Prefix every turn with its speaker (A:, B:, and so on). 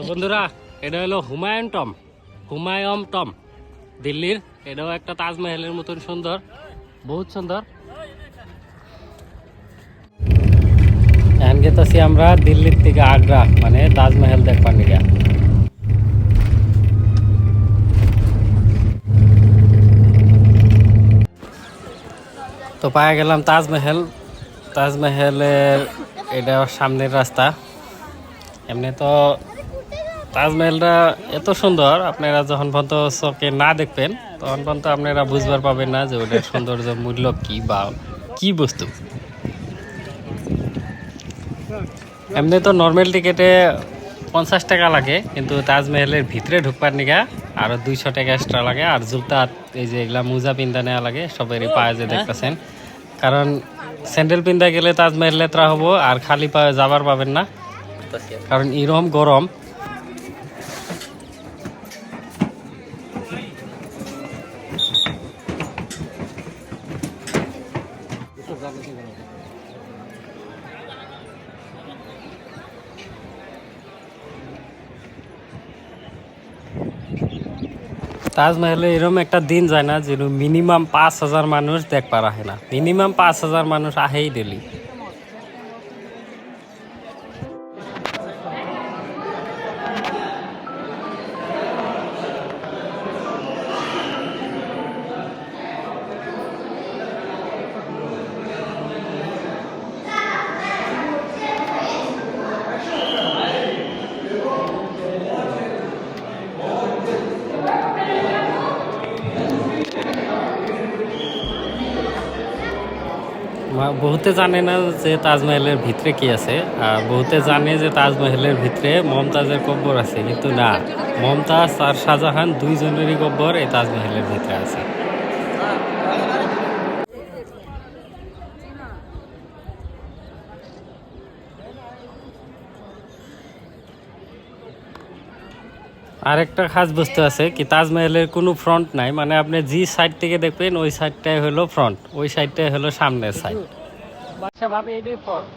A: তো বন্ধুরা, এটা হলো হুমায়ুন টম হুমায়ুন টম। দিল্লির, এটাও একটা তাজমহলের মতন সুন্দর, বহুত সুন্দর। এখন গেতেছি আমরা দিল্লির থেকে আগ্রা মানে তাজমহল দেখবার নিগা। তো পায়ে গেলাম তাজমহল। তাজমহলের এটা সামনের রাস্তা। এমনি তো তাজমহলটা এত সুন্দর, আপনারা যখন পর্যন্ত চোখে না দেখবেন, তখন পর্যন্ত আপনারা বুঝবার পাবেন না যে ওটার সৌন্দর্য মূল্য কি বা কি বস্তু। এমনি তো নর্মাল টিকেটে পঞ্চাশ টাকা লাগে, কিন্তু তাজমহলের ভিতরে ঢুকবার নিগা আরও দুইশো টাকা এক্সট্রা লাগে, আর জুতা এই যে এগুলা মোজা পিন্দা নেওয়া লাগে, সবেরই পায়ে যে দেখতেছেন। কারণ স্যান্ডেল পিন্দা গেলে তাজমহল লেত্রা হব, আর খালি পায়ে যাবার পাবেন না। কারণ এরকম গরম তাজমহলে এরকম একটা দিন যায় না যেন মিনিমাম পাঁচ হাজার মানুষ দেখবার আহে না। মিনিমাম পাঁচ হাজার মানুষ আহেই ডেলি বহুতে জানে না যে তাজমহলের ভিতরে কি আছে। আর বহুতে জানে যে তাজমহলের ভিতরে মমতাজের কব্বর আছে, কিন্তু না। মমতাজ আর শাহজাহান দুইজনেরই কব্বর এই তাজমহলের ভিতরে আছে। আরেকটা খাস বস্তু আছে কি, তাজমহলের কোনো ফ্রন্ট নাই। মানে আপনি যে সাইড থেকে দেখবেন, ওই সাইডটাই হলো ফ্রন্ট ওই সাইডটাই হলো সামনের সাইড ভাবে এটাই ফ্রন্ট